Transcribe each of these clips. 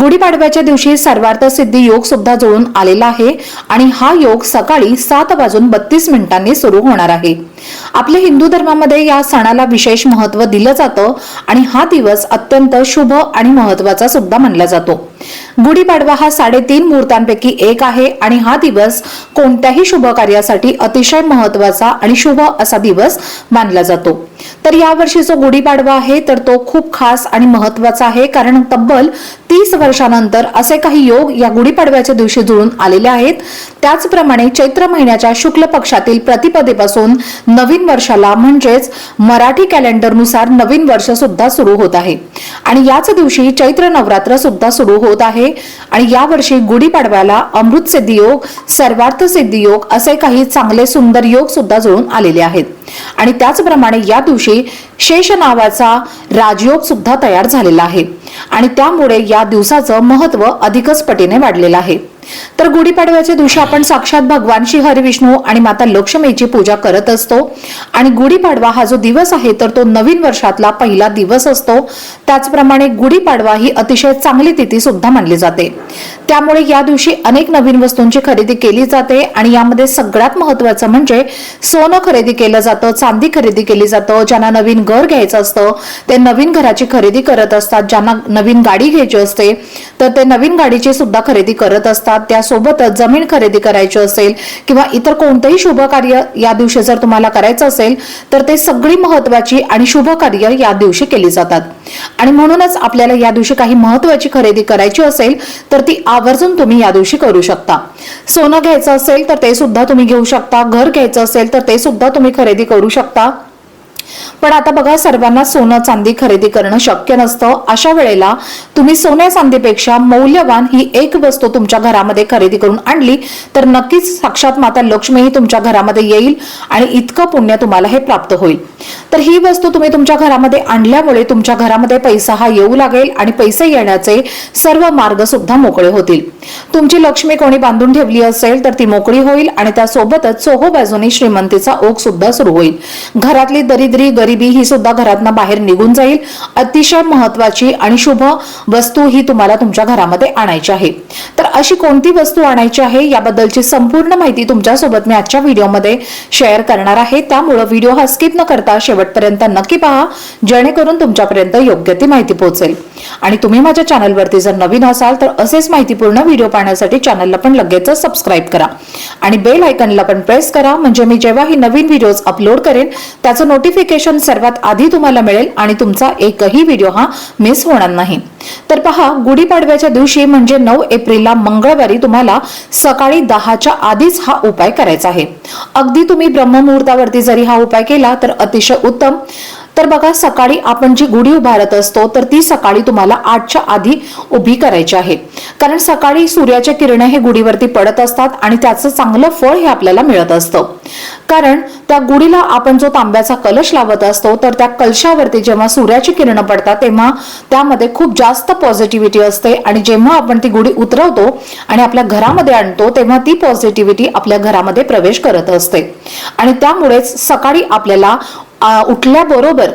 गुढीपाडव्याच्या दिवशी सर्वार्थ सिद्धी योग सुद्धा जुळून आलेला आहे आणि हा योग सकाळी सात वाजून बत्तीस मिनिटांनी सुरू होणार आहे. आपल्या हिंदू धर्मामध्ये या सणाला विशेष महत्त्व दिलं जातं आणि हा दिवस अत्यंत शुभ आणि महत्त्वाचा सुद्धा मानला जातो. गुढीपाडवा हा साडेतीन मुहूर्तांपैकी एक आहे आणि हा दिवस कोणत्याही शुभ कार्यासाठी अतिशय महत्त्वाचा आणि शुभ असा दिवस मानला जातो. तर यावर्षी जो गुढीपाडवा आहे तर तो खूप खास आणि महत्त्वाचा आहे. कारण तब्बल तीस वर्षानंतर असे काही योग या गुढीपाडव्याच्या दिवशी जुळून आलेले आहेत. त्याचप्रमाणे चैत्र महिन्याच्या शुक्ल पक्षातील प्रतिपदेपासून नवीन वर्षाला म्हणजेच मराठी कॅलेंडरनुसार नवीन वर्ष सुद्धा सुरू होत आहे. आणि याच दिवशी चैत्र नवरात्र सुद्धा सुरू होत आहे. आणि या वर्षी गुढीपाडव्याला अमृत सिद्धी योग सर्वार्थ सिद्धी योग असे काही चांगले सुंदर योग सुद्धा जुळून आलेले आहेत. आणि त्याचप्रमाणे या दिवशी शेष नावाचा राजयोग सुद्धा तयार झालेला आहे. आणि त्यामुळे या दिवसाचं महत्त्व अधिकच पटीने वाढलेलं आहे. तर गुढीपाडव्याच्या दिवशी आपण साक्षात भगवान श्री हरिविष्णू आणि माता लक्ष्मीची पूजा करत असतो. आणि गुढीपाडवा हा जो दिवस आहे तर तो नवीन वर्षातला पहिला दिवस असतो. त्याचप्रमाणे गुढीपाडवा ही अतिशय चांगली तिथी सुद्धा मानली जाते. त्यामुळे या दिवशी अनेक नवीन वस्तूंची खरेदी केली जाते आणि यामध्ये सगळ्यात महत्वाचं म्हणजे सोनं खरेदी केलं जातं चांदी खरेदी केली जातं ज्यांना नवीन घर घ्यायचं असतं ते नवीन घराची खरेदी करत असतात. ज्यांना नवीन गाडी घ्यायची असते तर ते नवीन गाडीची सुद्धा खरेदी करत असतात. त्यासोबतच जमीन खरेदी करायची असेल किंवा इतर कोणतंही शुभ कार्य या दिवशी जर तुम्हाला करायचं असेल तर ते सगळी महत्वाची आणि शुभ कार्य या दिवशी केली जातात. आणि म्हणूनच आपल्याला या दिवशी काही महत्वाची खरेदी करायची असेल तर ती आवर्जून तुम्ही या दिवशी करू शकता. सोनं घ्यायचं असेल तर ते सुद्धा तुम्ही घेऊ शकता. घर घ्यायचं असेल तर ते सुद्धा तुम्ही खरेदी करू शकता. पण आता बघा सर्वांना सोनं चांदी खरेदी करणं शक्य नसतं. अशा वेळेला तुम्ही सोन्या चांदीपेक्षा मौल्यवान ही एक वस्तू तुमच्या घरामध्ये खरेदी करून आणली तर नक्कीच साक्षात माता लक्ष्मीही तुमच्या घरामध्ये येईल आणि इतकं पुण्य तुम्हाला हे प्राप्त होईल. तर ही वस्तू तुम्ही तुमच्या घरामध्ये आणल्यामुळे तुमच्या घरामध्ये पैसा हा येऊ लागेल आणि पैसे येण्याचे सर्व मार्ग सुद्धा मोकळे होतील. तुमची लक्ष्मी कोणी बांधून ठेवली असेल तर ती मोकळी होईल आणि त्यासोबतच चोहो बाजूने श्रीमंतीचा ओघ सुद्धा सुरू होईल. घरातली दरिद्री गरिबी ही सुद्धा घरातनं बाहेर निघून जाईल. अतिशय महत्वाची आणि शुभ वस्तू ही तुम्हाला तुमच्या घरामध्ये आणायची आहे. तर अशी कोणती वस्तू आणायची आहे याबद्दलची संपूर्ण माहिती तुमच्यासोबत मी आजच्या व्हिडिओमध्ये शेअर करणार आहे. त्यामुळं व्हिडिओ हा स्किप न करता शेवटपर्यंत नक्की पहा जेणेकरून तुमच्यापर्यंत योग्य ती माहिती पोहोचेल. आणि तुम्ही माझ्या चॅनलवरती जर नवीन असाल तर असेच माहितीपूर्ण व्हिडिओ पाहण्यासाठी चॅनलला पण लगेच सबस्क्राईब करा. आणि बेल आयकनला पण प्रेस करा म्हणजे मी जेव्हा ही नवीन व्हिडिओज अपलोड करेन त्याचं नोटिफिकेशन सर्वात आधी तुम्हाला मिळेल आणि तुमचा एकही व्हिडिओ हा मिस होणार नाही. तर पहा गुढीपाडव्याच्या दिवशी म्हणजे नऊ एप्रिलला मंगळवारी तुम्हाला सकाळी दहाच्या आधीच हा उपाय करायचा आहे. अगदी तुम्ही ब्रह्ममुहूर्तावरती जरी हा उपाय केला तर अतिशय उत्तम. तर बघा सकाळी आपण जी गुढी उभारत असतो तर ती सकाळी तुम्हाला आठच्या आधी उभी करायची आहे. कारण सकाळी सूर्याच्या किरण हे गुढीवरती पडत असतात आणि त्याचं चांगलं फळ हे आपल्याला मिळत असतं. कारण त्या गुढीला आपण जो तांब्याचा कलश लावत असतो तर त्या कलशावरती जेव्हा सूर्याची किरणं पडतात तेव्हा त्यामध्ये खूप जास्त पॉझिटिव्हिटी असते आणि जेव्हा आपण ती गुढी उतरवतो आणि आपल्या घरामध्ये आणतो तेव्हा ती पॉझिटिव्हिटी आपल्या घरामध्ये प्रवेश करत असते. आणि त्यामुळेच सकाळी आपल्याला उठल्याबरोबर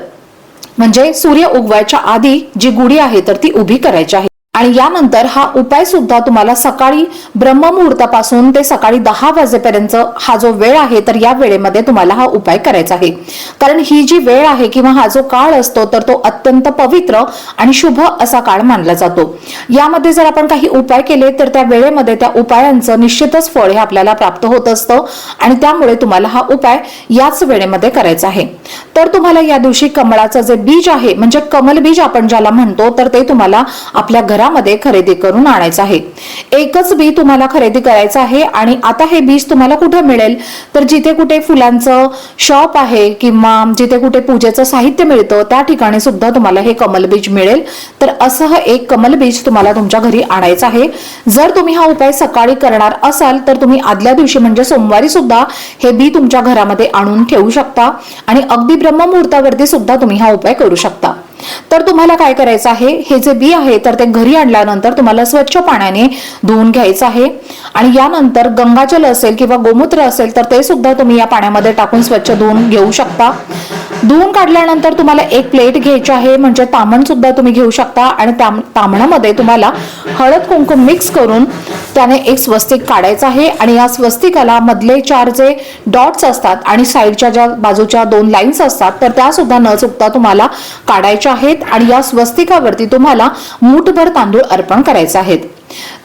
म्हणजे सूर्य उगवायच्या आधी जी गुढी आहे तर ती उभी करायची आहे. आणि यानंतर हा उपाय सुद्धा तुम्हाला सकाळी ब्रह्ममुहूर्तापासून ते सकाळी दहा वाजेपर्यंत हा जो वेळ आहे तर या वेळेमध्ये तुम्हाला हा उपाय करायचा आहे. कारण ही जी वेळ आहे किंवा हा जो काळ असतो तर तो अत्यंत पवित्र आणि शुभ असा काळ मानला जातो. यामध्ये जर आपण काही उपाय केले तर त्या वेळेमध्ये त्या उपायांचं निश्चितच फळ हे आपल्याला प्राप्त होत असतं आणि त्यामुळे तुम्हाला हा उपाय याच वेळेमध्ये करायचा आहे. तर तुम्हाला या दिवशी कमळाचं जे बीज आहे म्हणजे कमल बीज आपण ज्याला म्हणतो तर ते तुम्हाला आपल्या घरात घरामध्ये खरेदी करून आणायचं आहे. एकच बी तुम्हाला खरेदी करायचं आहे आणि आता हे बीज तुम्हाला कुठे मिळेल? तर जिथे कुठे फुलांचं शॉप आहे किंवा जिथे कुठे पूजेचं साहित्य मिळतं त्या ठिकाणी सुद्धा तुम्हाला हे कमल बीज मिळेल. तर असं एक कमल बीज तुम्हाला तुमच्या घरी आणायचं आहे. जर तुम्ही हा उपाय सकाळी करणार असाल तर तुम्ही आदल्या दिवशी म्हणजे सोमवारी सुद्धा हे बी तुमच्या घरामध्ये आणून ठेवू शकता आणि अगदी ब्रह्ममुहूर्तावरती सुद्धा तुम्ही हा उपाय करू शकता. तर तुम्हाला काय करायचं आहे? हे जे बी आहे तर ते घरी आणल्यानंतर तुम्हाला स्वच्छ पाण्याने धुवून घ्यायचं आहे. आणि यानंतर गंगाजल असेल किंवा गोमूत्र असेल तर ते सुद्धा तुम्ही या पाण्यामध्ये टाकून स्वच्छ धुवून घेऊ शकता. धुवून काढल्यानंतर तुम्हाला एक प्लेट घ्यायची आहे म्हणजे तामण सुद्धा तुम्ही घेऊ शकता. आणि तामणामध्ये तुम्हाला हळद कुंकुम मिक्स करून त्याने एक स्वस्तिक काढायचं आहे आणि या स्वस्तिकाला मधले चार जे डॉट्स असतात आणि साईडच्या ज्या बाजूच्या दोन लाईन्स असतात तर त्या सुद्धा न चुकता तुम्हाला काढायच्या आहेत आणि या स्वस्तिकावरती तुम्हाला मूठभर तांदूळ अर्पण करायचे आहेत.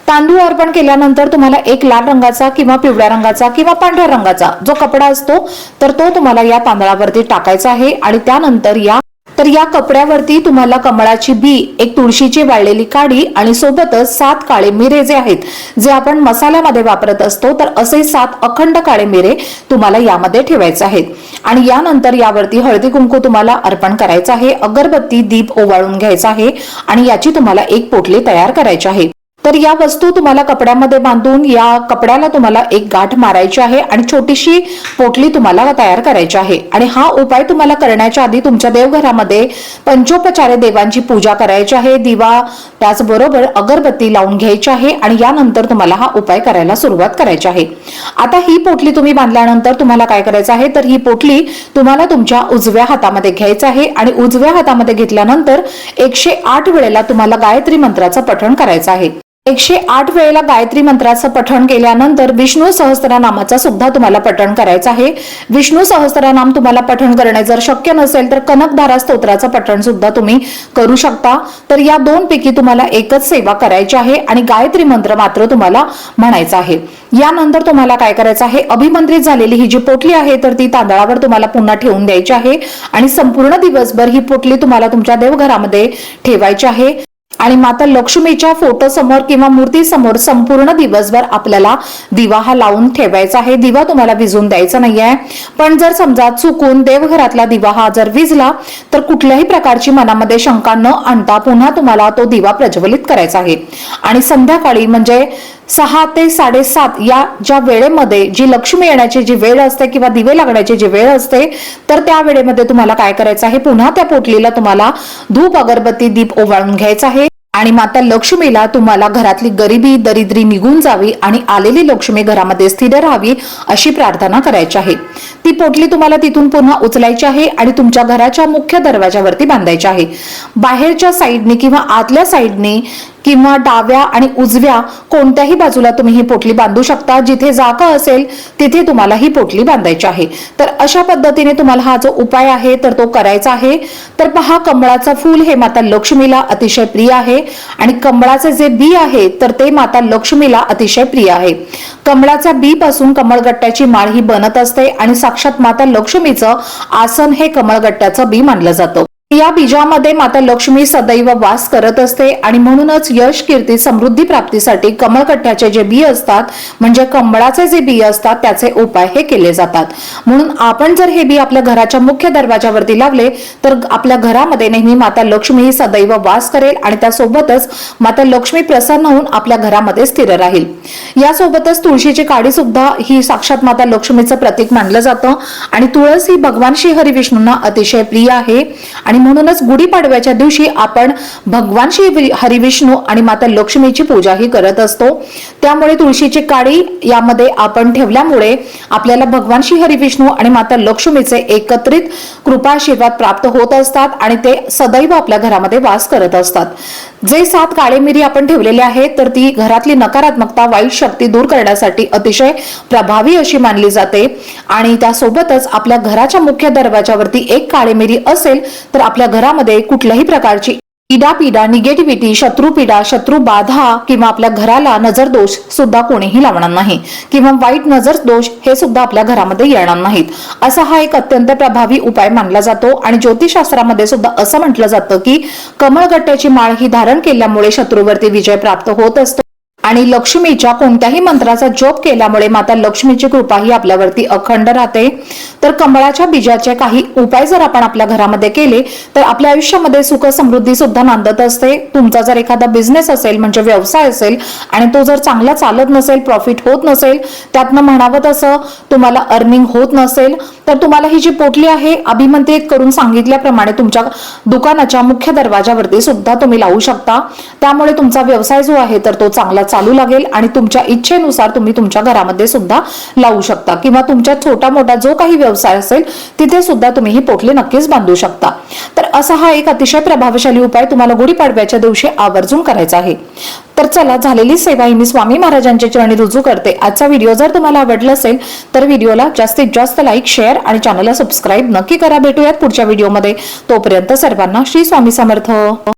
तांदूळ अर्पण केल्यानंतर तुम्हाला एक लाल रंगाचा किंवा पिवळ्या रंगाचा किंवा पांढऱ्या रंगाचा जो कपडा असतो तर तो तुम्हाला या तांदळावरती टाकायचा आहे आणि त्यानंतर या तर या कपड्यावरती तुम्हाला कमळाची बी एक तुळशीची वाळलेली काडी आणि सोबतच सात काळे मिरे जे आहेत जे आपण मसाल्यामध्ये वापरत असतो तर असे सात अखंड काळे मिरे तुम्हाला यामध्ये ठेवायचे आहेत. आणि यानंतर यावरती हळदी कुंकू तुम्हाला अर्पण करायचं आहे अगरबत्ती दीप ओवाळून घ्यायचा आहे आणि याची तुम्हाला एक पोटली तयार करायची आहे. तर या वस्तू तुम्हाला कपड्यामध्ये बांधून या कपड्याला तुम्हाला एक गाठ मारायची आहे आणि छोटीशी पोटली तुम्हाला तयार करायची आहे. आणि हा उपाय तुम्हाला करण्याच्या आधी तुमच्या देवघरामध्ये पंचोपचारे देवांची पूजा करायची आहे. दिवा त्याचबरोबर अगरबत्ती लावून घ्यायची आहे आणि यानंतर तुम्हाला हा उपाय करायला सुरुवात करायची आहे. आता ही पोटली तुम्ही बांधल्यानंतर तुम्हाला काय करायचं आहे? तर ही पोटली तुम्हाला तुमच्या उजव्या हातामध्ये घ्यायचं आहे आणि उजव्या हातामध्ये घेतल्यानंतर एकशे आठ वेळेला तुम्हाला गायत्री मंत्राचं पठण करायचं आहे. एकशे आठ वेळेला गायत्री मंत्राचं पठण केल्यानंतर विष्णू सहस्त्रनामाचा सुद्धा तुम्हाला पठण करायचं आहे. विष्णू सहस्त्रनाम तुम्हाला पठण करणे जर शक्य नसेल तर कनकधारा स्तोत्राचं पठण सुद्धा तुम्ही करू शकता. तर या दोन पैकी तुम्हाला एकच सेवा करायची आहे आणि गायत्री मंत्र मात्र तुम्हाला म्हणायचा आहे. यानंतर तुम्हाला काय करायचं आहे? अभिमंत्रित झालेली ही जी पोटली आहे तर ती तांदळावर तुम्हाला पुन्हा ठेवून द्यायची आहे आणि संपूर्ण दिवसभर ही पोटली तुम्हाला तुमच्या देवघरामध्ये ठेवायची आहे. आणि माता लक्ष्मीच्या फोटो समोर किंवा मूर्ती समोर संपूर्ण दिवसभर आपल्याला दिवा हा लावून ठेवायचा आहे. दिवा तुम्हाला विजून द्यायचा नाहीये. पण जर समजा चुकून देवघरातला दिवा हा जर विजला तर कुठल्याही प्रकारची मनामध्ये शंका न आणता पुन्हा तुम्हाला तो दिवा प्रज्वलित करायचा आहे. आणि संध्याकाळी म्हणजे सहा ते साडेसात या ज्या वेळेमध्ये जी लक्ष्मी येण्याची जी वेळ असते किंवा दिवे लागण्याची जी वेळ असते तर त्या वेळेमध्ये तुम्हाला काय करायचं आहे? पुन्हा त्या पोटलीला तुम्हाला धूप अगरबत्ती दीप ओवाळून घ्यायचा आहे. आणि माता लक्ष्मीला तुम्हाला घरातली गरिबी दरिद्री निघून जावी आणि आलेली लक्ष्मी घरामध्ये स्थिर राहावी अशी प्रार्थना करायची आहे. ती पोटली तुम्हाला तिथून पुन्हा उचलायची आहे आणि तुमच्या घराच्या मुख्य दरवाजावरती बांधायची आहे. बाहेरच्या साईडने किंवा आतल्या साईडने किंवा डाव्या आणि उजव्या कोणत्याही बाजूला तुम्ही ही पोटली बांधू शकता. जिथे जागा असेल तिथे तुम्हाला ही पोटली बांधायची आहे. तर अशा पद्धतीने तुम्हाला हा जो उपाय आहे तर तो करायचा आहे. तर पहा कमळाचं फूल हे माता लक्ष्मीला अतिशय प्रिय आहे. आणि कमळाचे जे बी आहे तर ते माता लक्ष्मीला अतिशय प्रिय आहे. कमळाच्या बी पासून कमळगट्ट्याची माळ ही बनत असते आणि साक्षात माता लक्ष्मीचं आसन हे कमळगट्ट्याचं बी मानलं जातं. या बीजामध्ये माता लक्ष्मी सदैव वास करत असते आणि म्हणूनच यश कीर्ती समृद्धी प्राप्तीसाठी कमळकट्ट्याचे जे बी असतात म्हणजे कमळाचे जे बी असतात त्याचे उपाय हे केले जातात. म्हणून आपण जर हे बी आपल्या घराच्या मुख्य दरवाजावरती लावले तर आपल्या घरामध्ये नेहमी माता लक्ष्मी ही सदैव वास करेल आणि त्यासोबतच माता लक्ष्मी प्रसन्न होऊन आपल्या घरामध्ये स्थिर राहील. यासोबतच तुळशीची काडी सुद्धा ही साक्षात माता लक्ष्मीचं प्रतीक मानलं जातं. आणि तुळस ही भगवान श्री हरी विष्णूंना अतिशय प्रिय आहे. आणि म्हणूनच गुढीपाडव्याच्या दिवशी आपण भगवान श्री हरिविष्णू आणि माता लक्ष्मीची पूजाही करत असतो. त्यामुळे तुळशीची काडी यामध्ये आपण ठेवल्यामुळे आपल्याला भगवान श्री हरिविष्णू आणि माता लक्ष्मीचे एकत्रित कृपा आशीर्वाद प्राप्त होत असतात आणि ते सदैव आपल्या घरामध्ये वास करत असतात. जे सात काळे मिरी आपण ठेवलेले आहेत तर ती घरातली नकारात्मकता वाईट शक्ती दूर करण्यासाठी अतिशय प्रभावी अशी मानली जाते. आणि त्यासोबतच आपल्या घराच्या मुख्य दरवाजावरती एक काळे मिरी असेल तर आपल्या घरामध्ये कुठल्याही प्रकारची पिडा निगेटिव्हिटी शत्रुपीडा शत्रू बाधा किंवा आपल्या घराला नजर दोष सुद्धा कोणीही लावणार नाही. किंवा वाईट नजर दोष हे सुद्धा आपल्या घरामध्ये येणार नाहीत. असा हा एक अत्यंत प्रभावी उपाय मानला जातो आणि ज्योतिषशास्त्रामध्ये सुद्धा असं म्हटलं जातं की कमळगट्ट्याची माळ ही धारण केल्यामुळे शत्रूवरती विजय प्राप्त होत असतो. आणि लक्ष्मीच्या कोणत्याही मंत्राचा जप केल्यामुळे माता लक्ष्मीची कृपा ही आपल्यावरती अखंड राहते. तर कमळाच्या बीजाचे काही उपाय जर आपण आपल्या घरामध्ये केले तर आपल्या आयुष्यामध्ये सुख समृद्धी सुद्धा नांदत असते. तुमचा जर एखादा बिझनेस असेल म्हणजे व्यवसाय असेल आणि तो जर चांगला चालत नसेल प्रॉफिट होत नसेल त्यातनं म्हणावं तसं तुम्हाला अर्निंग होत नसेल तर तुम्हाला ही जी पोटली आहे अभिमंत्रित करून सांगितल्याप्रमाणे तुमच्या दुकानाच्या मुख्य दरवाजावरती सुद्धा तुम्ही लावू शकता. त्यामुळे तुमचा व्यवसाय जो आहे तर तो चांगला चालू लागेल आणि तुमच्या इच्छेनुसार तुम्ही तुमच्या घरामध्ये सुद्धा लावू शकता. किंवा तुमच्या छोटा मोठा जो काही व्यवसाय असेल तिथे सुद्धा तुम्ही ही पोटली नक्कीच बांधू शकता. तर असा हा एक अतिशय प्रभावशाली उपाय तुम्हाला गुढीपाडव्याच्या दिवशी आवर्जून करायचा आहे. तर चला झालेली सेवा ही मी स्वामी महाराजांच्या चरणी रुजू करते. आजचा व्हिडिओ जर तुम्हाला आवडला असेल तर व्हिडिओला जास्तीत जास्त लाईक शेअर आणि चॅनलला सबस्क्राईब नक्की करा. भेटूयात पुढच्या व्हिडिओमध्ये. तोपर्यंत सर्वांना श्री स्वामी समर्थ.